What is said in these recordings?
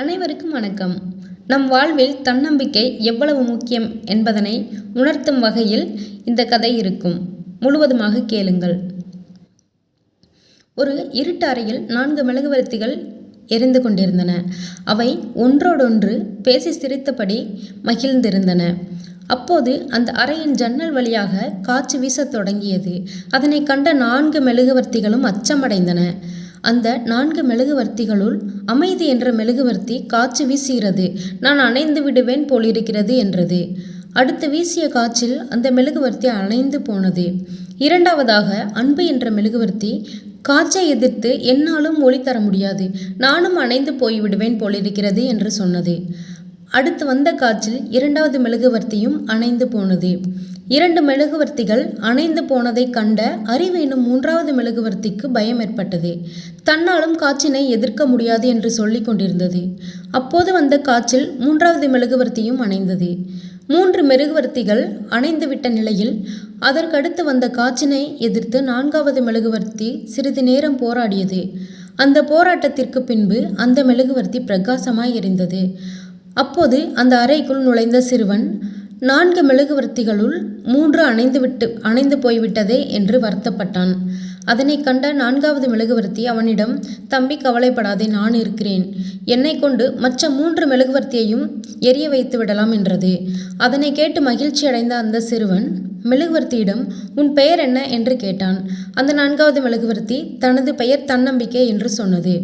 அனைவருக்கும் வணக்கம். நம் வாழ்வில் தன்னம்பிக்கை எவ்வளவு முக்கியம் என்பதனை உணர்த்தும் வகையில் இந்த கதை இருக்கும். முழுவதுமாக கேளுங்கள். ஒரு இருட்டு அறையில் நான்கு மெழுகுவர்த்திகள் எரிந்து கொண்டிருந்தன. அவை ஒன்றோடொன்று பேசி சிரித்தபடி மகிழ்ந்திருந்தன. அப்போது அந்த அறையின் ஜன்னல் வழியாக காற்று வீசத் தொடங்கியது. அதனை கண்ட நான்கு மெழுகுவர்த்திகளும் அச்சமடைந்தன. அந்த நான்கு மெழுகுவர்த்திகளுள் அமைதி என்ற மெழுகுவர்த்தி காற்று வீசுகிறது. நான் அணைந்து விடுவேன் போலிருக்கிறது என்றது. அடுத்து வீசிய காற்றில் அந்த மெழுகுவர்த்தி அணைந்து போனது. இரண்டாவதாக அன்பு என்ற மெழுகுவர்த்தி காற்றை எதிர்த்து என்னாலும் ஒளி தர முடியாது. நானும் அணைந்து போய்விடுவேன் போலிருக்கிறது என்று சொன்னது. அடுத்து வந்த காற்றில் இரண்டாவது மெழுகுவர்த்தியும் அணைந்து போனது. இரண்டு மெழுகுவர்த்திகள் அணைந்து போனதைக் கண்ட அறிவு எனும் மூன்றாவது மெழுகுவர்த்திக்கு பயம் ஏற்பட்டது. தன்னாலும் காற்றினை எதிர்க்க முடியாது என்று சொல்லிக் கொண்டிருந்தது. அப்போது வந்த காற்றில் மூன்றாவது மெழுகுவர்த்தியும் அணைந்தது. மூன்று மெழுகுவர்த்திகள் அணைந்துவிட்ட நிலையில் அதற்கடுத்து வந்த காற்றினை எதிர்த்து நான்காவது மெழுகுவர்த்தி சிறிது நேரம் போராடியது. அந்த போராட்டத்திற்கு பின்பு அந்த மெழுகுவர்த்தி பிரகாசமாய் எரிந்தது. அப்போது அந்த அறைக்குள் நுழைந்த சிறுவன் நான்கு மெழுகுவர்த்திகளுள் மூன்று அணைந்துவிட்டு அணைந்து போய்விட்டதே என்று வருத்தப்பட்டான். அதனை கண்ட நான்காவது மெழுகுவர்த்தி அவனிடம் தம்பி கவலைப்படாதே நான் இருக்கிறேன். என்னை கொண்டு மற்ற மூன்று மெழுகுவர்த்தியையும் எரிய வைத்து விடலாம் என்றது. அதனை கேட்டு மகிழ்ச்சி அடைந்த அந்த சிறுவன் மெழுகுவர்த்தியிடம் உன் பெயர் என்ன? என்று கேட்டான். அந்த நான்காவது மெழுகுவர்த்தி தனது பெயர் தன்னம்பிக்கை என்று சொன்னது.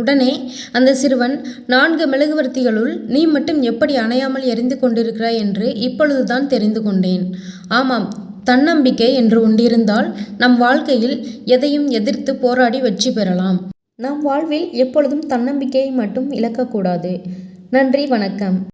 உடனே அந்த சிறுவன் நான்கு மெழுகுவர்த்திகளுள் நீ மட்டும் எப்படி அணையாமல் எரிந்து கொண்டிருக்கிறாய் என்று இப்பொழுதுதான் தெரிந்து கொண்டேன். ஆமாம் தன்னம்பிக்கை என்று ஒன்றிருந்தால் நம் வாழ்க்கையில் எதையும் எதிர்த்து போராடி வெற்றி பெறலாம். நம் வாழ்வில் எப்பொழுதும் தன்னம்பிக்கையை மட்டும் இழக்கக்கூடாது. நன்றி வணக்கம்.